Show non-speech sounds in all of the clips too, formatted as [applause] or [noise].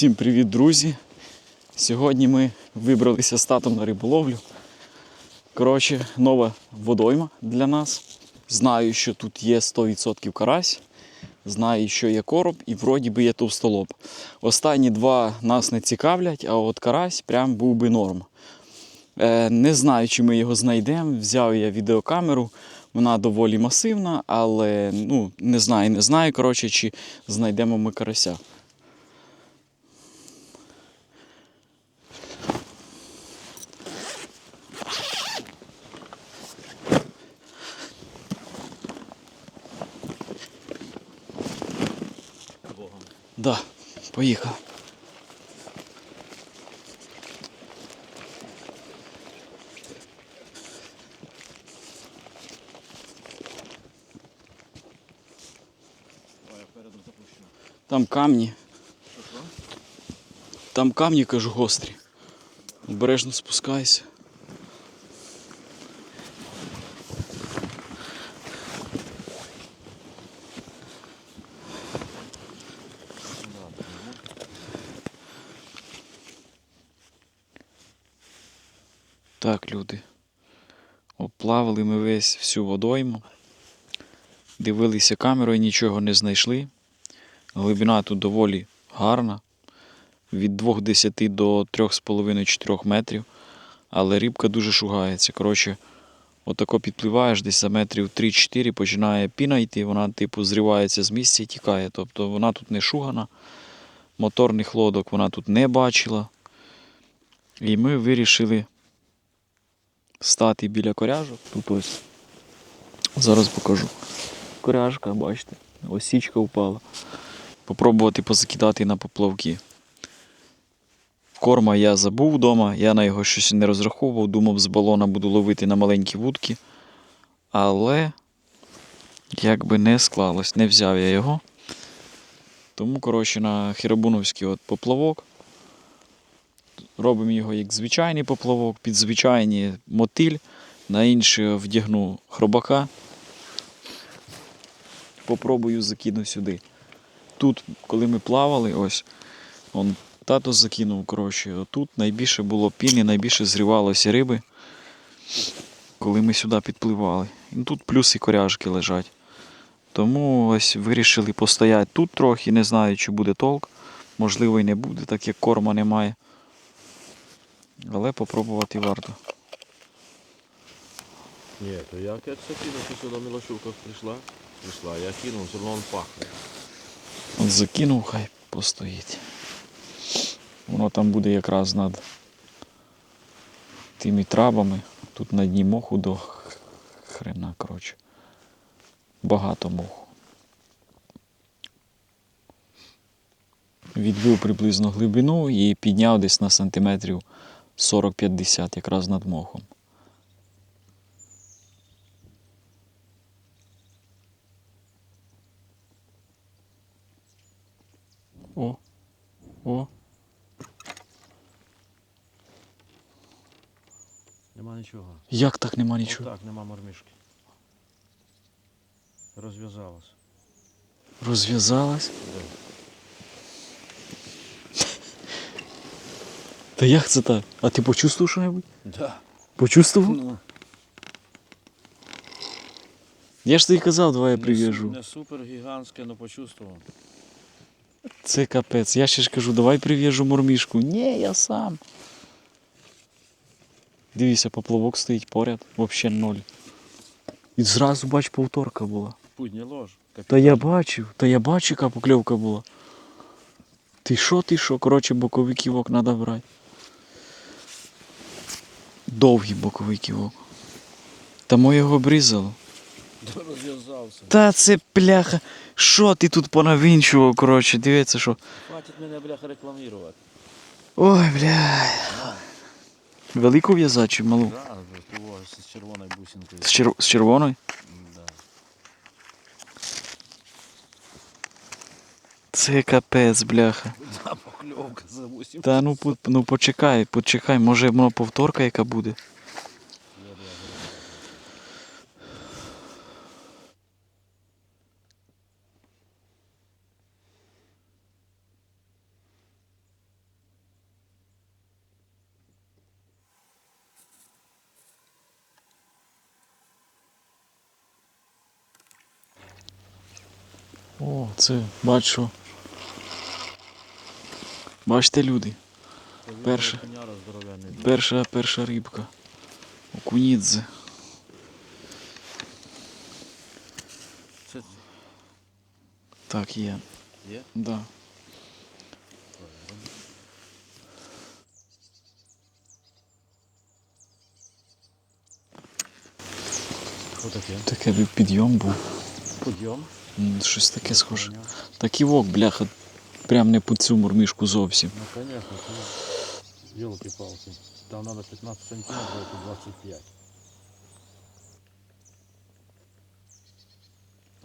Всім привіт, друзі! Сьогодні ми вибралися з татом на риболовлю. Коротше, нова водойма для нас. Знаю, що тут є 100% карась. Знаю, що є короб і вроді би є товстолоб. Останні два нас не цікавлять, а от карась прям був би норм. Е, не знаю, чи ми його знайдемо. Взяв я відеокамеру. Вона доволі масивна, але ну, не знаю, не знаю, коротше, чи знайдемо ми карася. Да, поїхав. Там камні. Там камні, кажу, гострі. Обережно спускайся. Так, люди. Оплавали ми весь всю водойму. Дивилися камерою, нічого не знайшли. Глибина тут доволі гарна. Від 2,10 до 3,5-4 метрів. Але рибка дуже шугається. Коротше, отако підпливаєш десь за метрів 3-4, починає піна йти, вона типу зривається з місця і тікає. Тобто вона тут не шугана. Моторних лодок вона тут не бачила. І ми вирішили стати біля коряжок. Тут ось. Зараз покажу. Коряжка, бачите, ось січка впала. Попробувати позакидати на поплавки. Корма я забув вдома, я на його щось не розраховував, думав, з балона буду ловити на маленькі вудки. Але як би не склалось, не взяв я його. Тому, коротше, на хірабуновський от поплавок. Робимо його як звичайний поплавок, під звичайний мотиль, на інший вдягну хробака. Попробую закину сюди. Тут, коли ми плавали, ось, он, тато закинув, коротше, тут найбільше було піни, найбільше зривалося риби, коли ми сюди підпливали. І тут плюс і коряжки лежать. Тому ось вирішили постояти тут трохи, не знаю, чи буде толк. Можливо, і не буде, так як корма немає. Але попробувати варто. Ні, то я як це кинув, ти сюди мілошурка прийшла, прийшла, я кинув, все одно він пахне. От закинув, хай постоїть. Воно там буде якраз над тими трабами. Тут на дні моху до хрена, коротше. Багато моху. Відбив приблизно глибину і підняв десь на сантиметрів 40-50 якраз над мохом. О, о, Нема нічого. як так нема нічого? Так, нема мормішки. Розв'язалась. Розв'язалась? Да. Та як це так? А ти почувствував що-небудь? Да. Почувствував? Ну, Я ж тобі казав, давай я прив'яжу. не супер гігантське, але почувствував. Це капець. Я ще ж кажу, давай прив'яжу мормішку. Ні, я сам. Дивіться, поплавок стоїть поряд, взагалі ноль. І зразу бач, повторка була. Пудня лож. Та я бачив, та я бачу, яка покльовка була. Ти що, ти що? Коротше, боковий ківок треба брати. Довгий боковий ківок. Та ми його обрізало. Розв'язався. Та це пляха. Що ти тут понавінчував, коротше, дивіться, що. Хватить мене, бляха, рекламувати. Ой, бля. Велику в'язати чи малу? Да, з червоною бусинкою. З, чер... з червоною? Це капець, бляха. Та покльовка за ну ну почекай, почекай, може воно повторка яка буде. О, це бачу. Бачите, люди. Здоровенний. Перша, перша рибка. Окунідзе. Так, є. є? Да. Таке? Таке підйом був. Подйом. М, Щось таке схоже. Так і вок, бляха, прям не по цю мурмішку зовсім. Ну, конечно, це елки-палки. Там надо 15 сантиметров, а тут 25.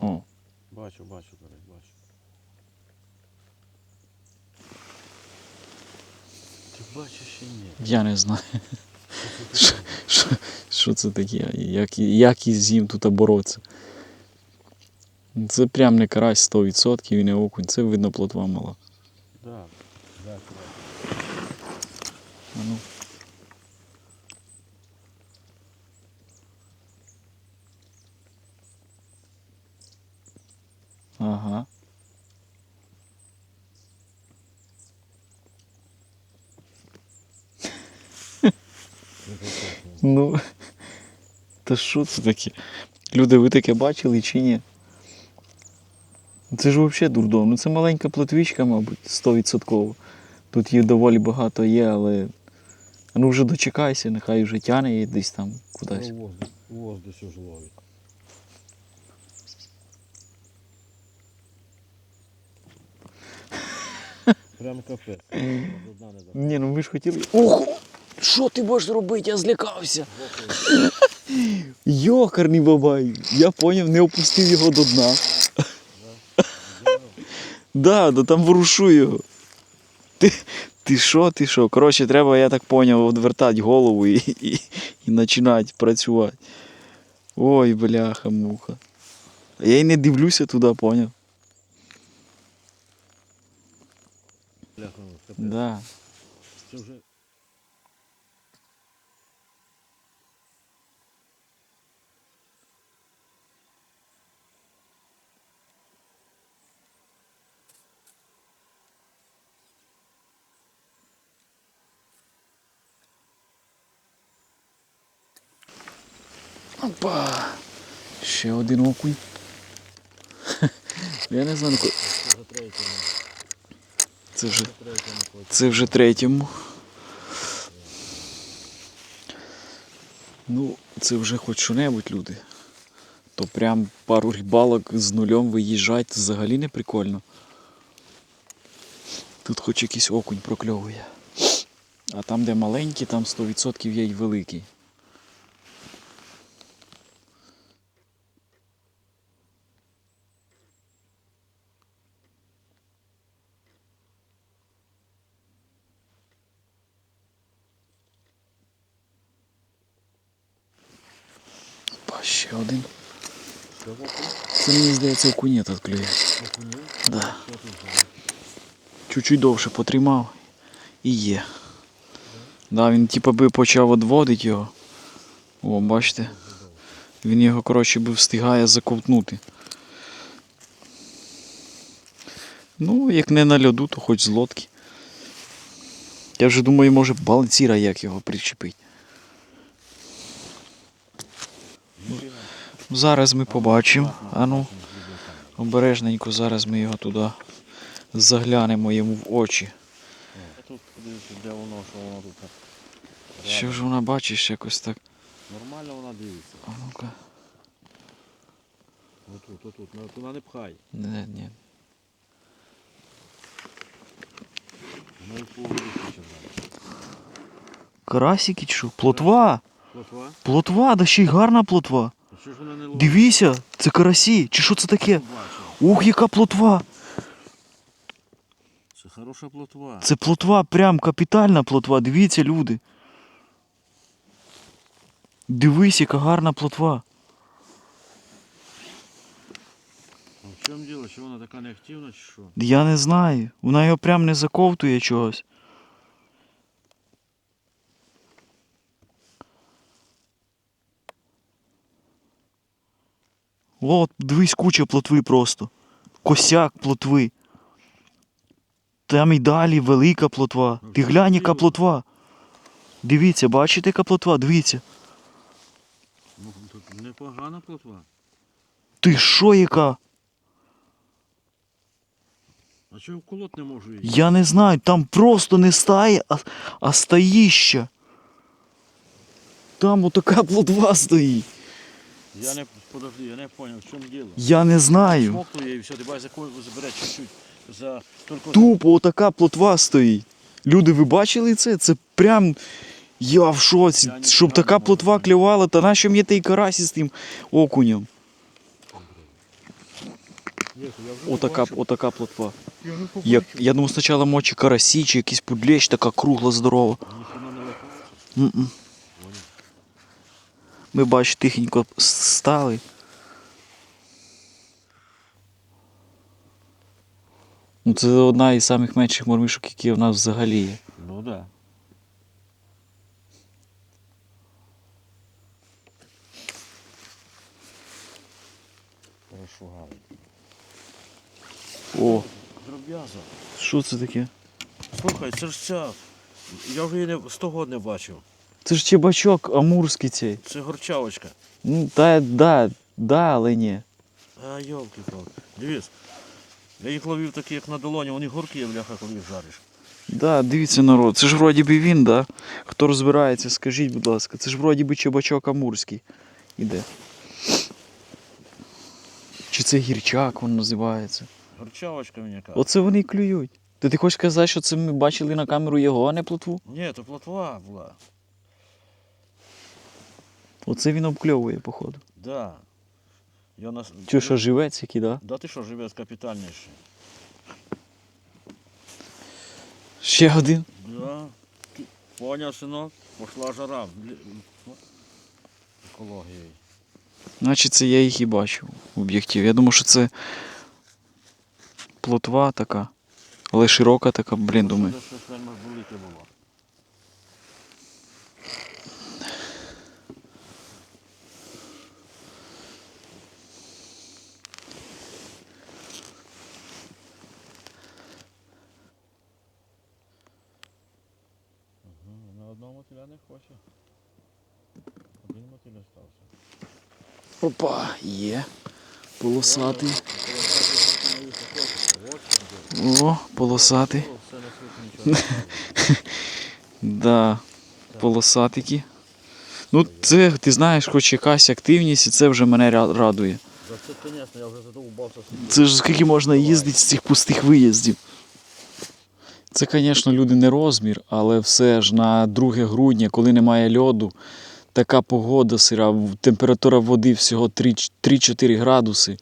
О, Бачу, бачу, Тарик, бачу. Ти бачиш чи ні? я не знаю. [laughs] Що, це таке? Як, як із ним тут боротися? Це прям не карась 100% і не окунь. Це видно плотва мала. Да, да. А ну. Ага. Ну. Та що це таке? Люди, ви таке бачили чи ні? Це ж взагалі дурдом. Ну це маленька плотвічка, мабуть, 100%. Тут її доволі багато є, але. Ну вже дочекайся, нехай вже тяне її десь там кудись. Ну, воздух, воздух ж ловить. Прям капець. Ні, ну ви ж хотіли. Ох! Що ти будеш робити? Я злякався. Йокарний бабай. Я поняв, не опустив його до дна. Да, да там ворушу його. Ти, ти що, ти що? Коротше, треба, я так поняв, відвертати голову і, і, і починати працювати. Ой, бляха, муха. А я й не дивлюся туди, поняв. Бляха. Да. Це вже Опа! Ще один окунь. [laughs] Я не знаю, це вже, Третьому це вже третьому. Ну, це вже хоч що-небудь, люди. То прям пару рибалок з нульом виїжджати взагалі не прикольно. Тут хоч якийсь окунь прокльовує. А там, де маленький, там 100% є й великий. Опа, ще один. Що за це? Мені здається окунет клює. Да. Чуть-чуть довше потримав і є. Да, він типу би почав відводити його. О, бачите? Він його, коротше, би встигає заковтнути. Ну, як не на льоду, то хоч з лодки. Я вже думаю, може балансіра як його причепить. Зараз ми побачимо. А ну, обережненько, зараз ми його туди заглянемо йому в очі. Що ж вона бачиш якось так? Нормально вона дивиться. А ну-ка. Отут, отут. Ну, Туди не пхай. Ні. Воно і по воді. Карасики чи що? Плотва! Плотва? Плотва, да ще й гарна плотва. Дивіться, це карасі, чи що це таке? Ух, яка плотва! Це хороша плотва. Це плотва, прям капітальна плотва. Дивіться, люди. Дивись, яка гарна плотва. А в чому діло? Що вона така неактивна чи що? Я не знаю. Вона його прям не заковтує чогось. О, дивись, куча плотви просто. косяк плотви. Там і далі велика плотва. Ти глянь, яка плотва. Дивіться, бачите, яка плотва? Дивіться. Ну, тут непогана плотва. Ти що яка? А чого вколот не можу її? Я не знаю, там просто не стає, а, а стоїще. Там отака плотва стоїть. Я не, подожди, я не поняв, в чому діло. Я не знаю. Смоктує і все, ти бачиш, за кого забере чуть-чуть. За... Тільки... Тупо отака плотва стоїть. Люди, ви бачили це? Це прям. Я в шоці. Я Щоб така не плотва клювала, та нащо мені той карась із тим окунем? Отака, отака плотва. Я Я, я думав спочатку мочі карасі чи якийсь пудлєч, така кругла, здорова. Не. М-м. Ми бач, тихенько стали. Ну, це одна із самих менших мормишок, які в нас взагалі є. Ну да. Хорошо, гарно. О, Дроб'яза. що це таке? Слухай, це ж ця. Я вже її не, 100 год не бачив. Це ж чебачок амурський цей. Це горчавочка. Ну, та, да, да, але ні. А, йолки палки Дивись. Я їх ловив такі, як на долоні, вони горкі, бляха, коли їх жариш. Да, дивіться народ, це ж вроді би він, да? Хто розбирається, скажіть, будь ласка, це ж вроді би чебачок амурський. Іде. Чи це гірчак він називається? Горчавочка мені каже. Оце вони і клюють. Та ти хочеш сказати, що це ми бачили на камеру його, а не плотву? Ні, то плотва була. Оце він обкльовує, походу. Да. Я нас... Чи що живець який, да? Да ти що, живець капітальніший. Ще один. Да. Поняв, синок? Пошла жара. Екологією. Значить, це я їх і бачив в об'єктиві. Я думав, що це плотва така, але широка така, блін, думаю. Це щось велике було. Мгм, На одного не хоче. Один мотиль остався. Опа, є. Полосатий. О, полосатий. [laughs] Да, полосатики. Ну, це, ти знаєш, хоч якась активність, і це вже мене радує. Це ж скільки можна їздити з цих пустих виїздів. Це, звісно, люди не розмір, але все ж на 2 грудня, коли немає льоду, така погода сира, температура води всього 3 3-4 градуси.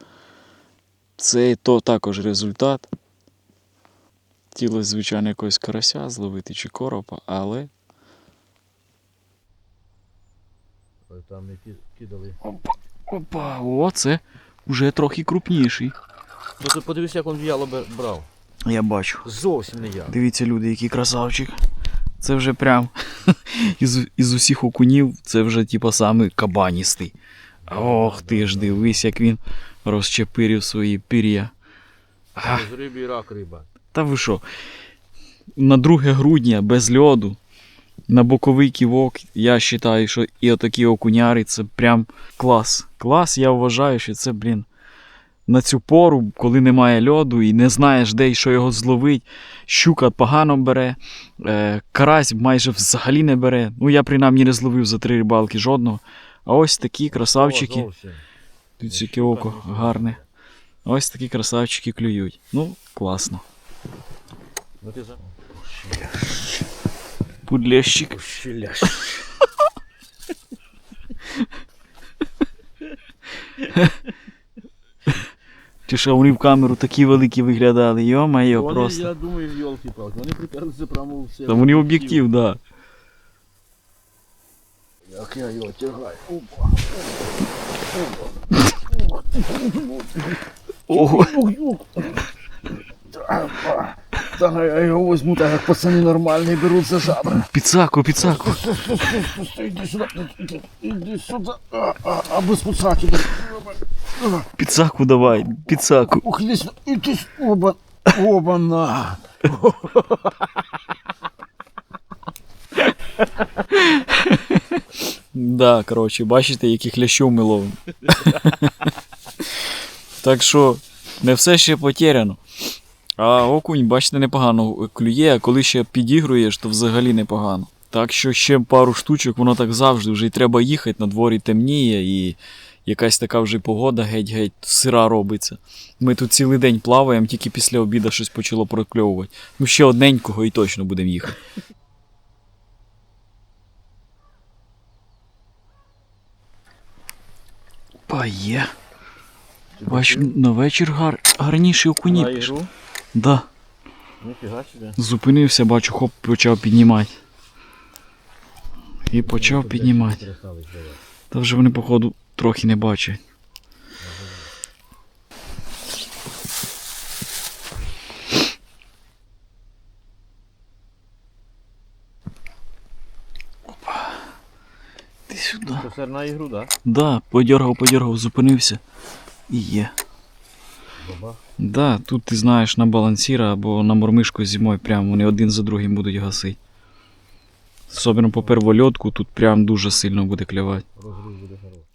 Це то також результат. Хотілося, звичайно, якогось карася зловити чи коропа, але. Там не кидали. Опа, опа, о, це вже трохи крупніший. Ну ти подивись, як він в'яло брав. Я бачу. Зовсім не я. Дивіться, люди, який красавчик. Це вже прям [laughs] із, із усіх окунів, це вже типа саме кабаністий. Ох ти ж дивись, як він розчепирив свої пір'я. З риби і рак риба. та ви що? На 2 грудня без льоду, на боковий ківок, я вважаю, що і отакі окуняри це прям клас. Клас, я вважаю, що це, блін, на цю пору, коли немає льоду і не знаєш, де і що його зловить. Щука погано бере, е, карась майже взагалі не бере. Ну, я принаймні не зловив за три рибалки жодного. А ось такі красавчики. Дивіться, яке око гарне. Ось такі красавчики клюють. Ну, класно. Ну. Пудлещик. [laughs] Ті що вони в камеру такі великі виглядали. Йо-моє, Вони, просто. я думаю, йолки-палки. Вони приперлися прямо у все. Та вони об'єктив, так. Да. Як я його тягаю. Опа. Ого. Та я його возьму, так як пацани нормальні беруть за жабри. Підсаку, підсаку. Іди сюди, іди, сюди. А, а, аби Підсаку давай, іди сюди, іди сюди. Оба, оба на. Да, коротше, бачите, яких лящов ми ловимо. так що не все ще потеряно. А окунь, бачите, непогано клює, а коли ще підігруєш, то взагалі непогано. Так що ще пару штучок, воно так завжди вже й треба їхати, на дворі темніє і якась така вже погода геть-геть сира робиться. Ми тут цілий день плаваємо, тільки після обіду щось почало прокльовувати. Ну ще одненького і точно будемо їхати. Па є. Бач, на вечір гар... гарніші окуні На Да. Зупинився, бачу, хоп, почав піднімати. І почав піднімати. Та вже вони, походу, трохи не бачать. Опа. Ти сюди. Це на ігру, так? Да, подергав, подергав, зупинився. І є. Баба. Да, тут ти знаєш на балансіра або на мормишку зимою прям вони один за другим будуть гасити. Особливо по первольотку тут прям дуже сильно буде клювати. Розрив буде хороший.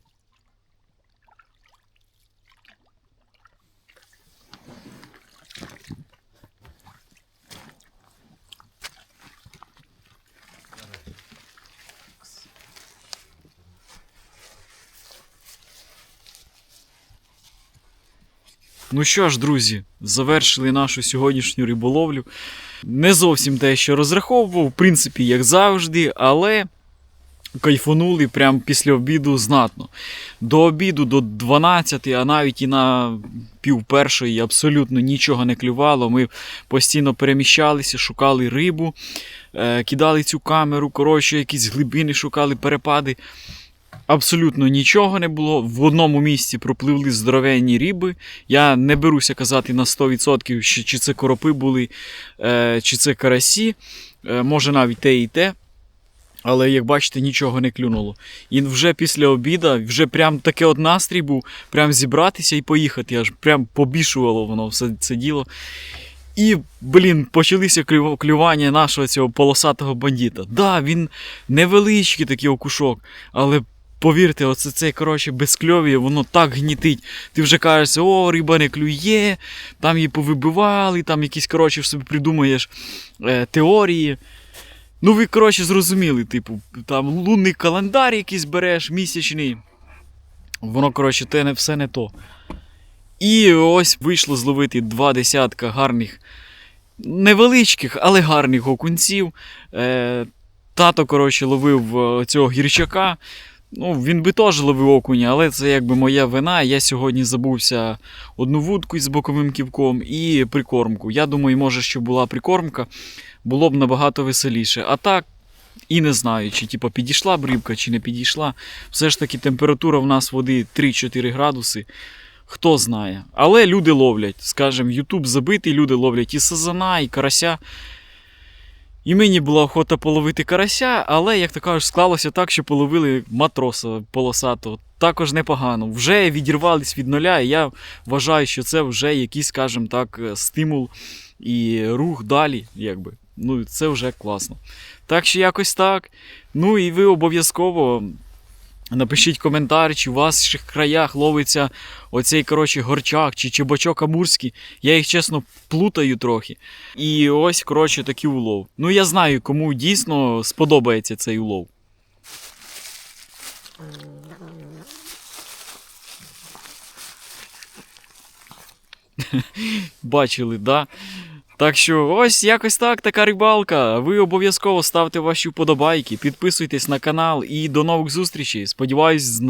Ну що ж, друзі, завершили нашу сьогоднішню риболовлю. Не зовсім те, що розраховував, в принципі, як завжди, але кайфанули прямо після обіду знатно. До обіду, до 12, а навіть і на пів першої абсолютно нічого не клювало. Ми постійно переміщалися, шукали рибу, е, кидали цю камеру, коротше, якісь глибини шукали, перепади. Абсолютно нічого не було. В одному місці пропливли здоровенні риби. Я не беруся казати на 100%, чи, це коропи були, е, чи це карасі. Е, може навіть те і те. Але, як бачите, нічого не клюнуло. І вже після обіда, вже прям таке от настрій був, прям зібратися і поїхати. Аж прям побішувало воно все це діло. І, блін, почалися клювання нашого цього полосатого бандита. Да, він невеличкий такий окушок, але повірте, оце це, коротше, безкльові, воно так гнітить. Ти вже кажеш, о, риба не клює, там її повибивали, там якісь, коротше, собі придумаєш е, теорії. Ну, ви, коротше, зрозуміли, типу, там лунний календар якийсь береш, місячний. Воно, коротше, те не все не то. І ось вийшло зловити два десятка гарних, невеличких, але гарних окунців. Е, тато, коротше, ловив е, цього гірчака. Ну, він би теж ловив окуня, але це якби моя вина. Я сьогодні забувся одну вудку із боковим ківком і прикормку. Я думаю, може, що була прикормка, було б набагато веселіше. А так, і не знаю, чи типу, підійшла б рибка, чи не підійшла. Все ж таки температура в нас води 3-4 градуси. Хто знає. Але люди ловлять. Скажем, Ютуб забитий, люди ловлять і сазана, і карася. І мені була охота половити карася, але, як то кажуть, склалося так, що половили матроса полосатого. Також непогано. Вже відірвались від нуля, і я вважаю, що це вже якийсь, скажімо так, е, стимул і рух далі, якби. Ну, це вже класно. Так що якось так. Ну і ви обов'язково напишіть коментар, чи у ваших краях ловиться оцей, коротше, горчак чи чебачок амурський. Я їх чесно плутаю трохи. І ось, коротше, такий улов. Ну, я знаю, кому дійсно сподобається цей улов. [laughs] Бачили, да? Так що ось якось так, така рибалка. Ви обов'язково ставте ваші вподобайки, підписуйтесь на канал і до нових зустрічей. Сподіваюсь,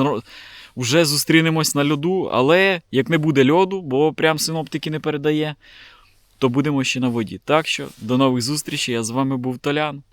вже зустрінемось на льоду, але як не буде льоду, бо прям синоптики не передає, то будемо ще на воді. Так що до нових зустрічей. Я з вами був Толян.